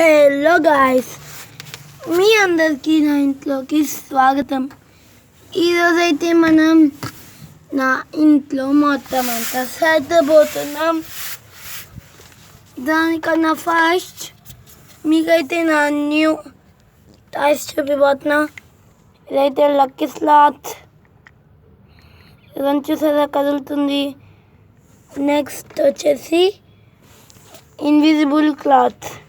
Hello guys మీ అందరికీ నా ఇంట్లోకి స్వాగతం. ఈరోజైతే మనం నా ఇంట్లో మొత్తం అంతా సర్దబోతున్నాం. దానికన్నా ఫస్ట్ మీకైతే నా న్యూ టాయ్స్ చూపిపోతున్నా ఇదైతే లక్కీ స్లాత్ ఇదని చూసారా? కదులుతుంది. నెక్స్ట్ వచ్చేసి ఇన్విజిబుల్ క్లాత్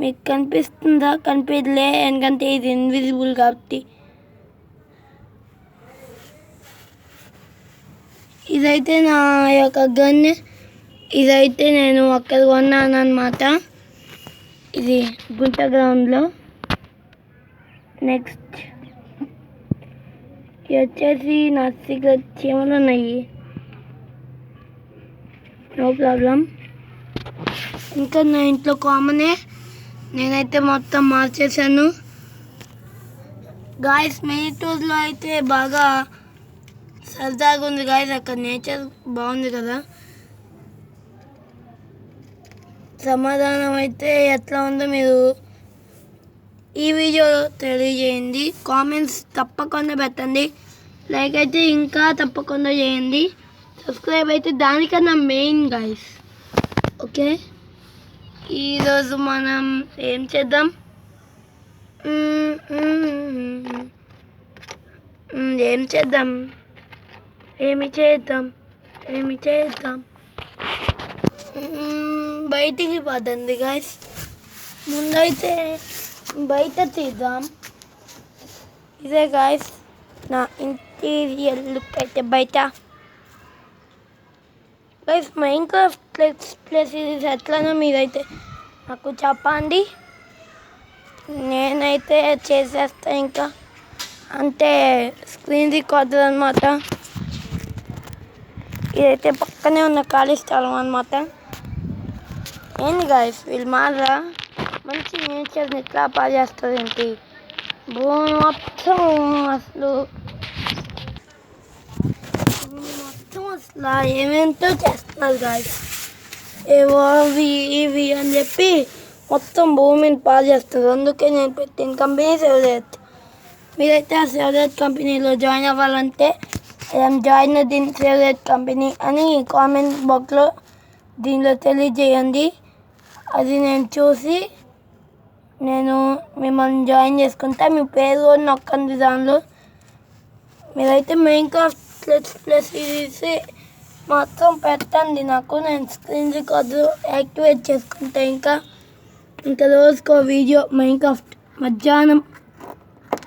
మీకు కనిపిస్తుందా? కనిపించలే ఎందుకంటే ఇది ఇన్విజిబుల్ కాబట్టి. ఇదైతే నా యొక్క గన్. ఇదైతే నేను అక్కడ కొన్నాను అనమాట ఇది గుంట గ్రౌండ్లో నెక్స్ట్ ఇది వచ్చేసి నా సిగరెట్ చీమలు ఉన్నాయి? నో ప్రాబ్లం ఇంకా నా ఇంట్లో కామనే నేనైతే మొత్తం మార్చేసాను గాయస్ మెయిటూర్లో అయితే బాగా సరదాగా ఉంది. గాయస్ అక్కడ నేచర్ బాగుంది కదా. సమాధానం అయితే ఎట్లా ఉందో మీరు ఈ వీడియో తెలియజేయండి. కామెంట్స్ తప్పకుండా పెట్టండి. లైక్ అయితే ఇంకా తప్పకుండా చేయండి. సబ్స్క్రైబ్ అయితే దానికన్నా మెయిన్ గాయస్ ఓకే ఈరోజు మనం ఏం చేద్దాం? ఏం చేద్దాం? ఏమి చేద్దాం? ఏమి చేద్దాం? బయటికి పదండి గాయస్ ముందైతే బయట తీద్దాం. ఇదే గాయస్ నా ఇంటీరియర్ లుక్ అయితే బయట. Guys Minecraft place place ఇది ఎట్లనో మీరైతే నాకు చెప్పండి. నేనైతే చేసేస్తా ఇంకా. అంటే స్క్రీన్ రికార్డర్ అనమాట ఇదైతే పక్కనే ఉన్న ఖాళీ స్థలం అనమాట ఏంది గాయస్ వీళ్ళు మారా? మంచి నేచర్ని ఎట్లా పాడేస్తారు ఏంటి? భూమి మొత్తం అసలు మొత్తం అసలు ఏమేంటో చేస్తున్నారు గాయస్ ఏవో అవి ఇవి అని చెప్పి మొత్తం భూమిని పాలు చేస్తారు అందుకే నేను పెట్టిన కంపెనీ సేవరేట్ మీరైతే ఆ సేవరేట్ కంపెనీలో జాయిన్ అవ్వాలంటే ఐఎమ్ జాయిన్ దీని సేవరేట్ కంపెనీ అని కామెంట్ బాక్స్లో దీనిలో తెలియజేయండి. అది నేను చూసి నేను మిమ్మల్ని జాయిన్ చేసుకుంటా. మీ పేరు కూడా నొక్కండి దానిలో. మీరైతే మెయిన్ క్రాఫ్ట్ ప్లస్ ప్లస్ ఇది మాత్రం పెట్టండి. నాకు నేను స్క్రీన్ రికార్డు యాక్టివేట్ చేసుకుంటా ఇంకా ఇంకా రోజుకో వీడియో మైన్ క్రాఫ్ట్ మధ్యాహ్నం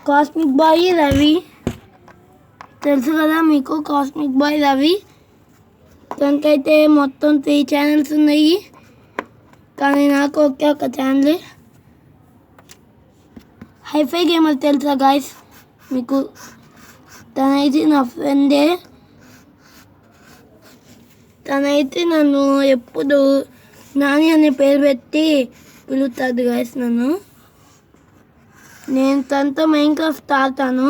కాస్మిక్ బాయ్ రవి. తెలుసు కదా మీకు కాస్మిక్ బాయ్ రవి? దానికైతే మొత్తం త్రీ ఛానల్స్ ఉన్నాయి. కానీ నాకు ఒకే ఒక ఛానల్ హైఫై గేమర్ తెలుసా గాయస్ మీకు తనైతే నా ఫ్రెండే. తనైతే నన్ను ఎప్పుడు నాని అనే పేరు పెట్టి పిలుతుంది గాయస్ నన్ను. నేను తనతో మెయిన్ క్రాఫ్ట్ ఆడతాను.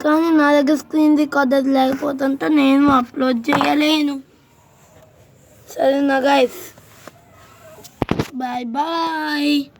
కానీ నా దగ్గర స్క్రీన్ రికార్డర్ లేకపోతుంటే నేను అప్లోడ్ చేయలేను. సరేనా గాయస్ బాయ్ బాయ్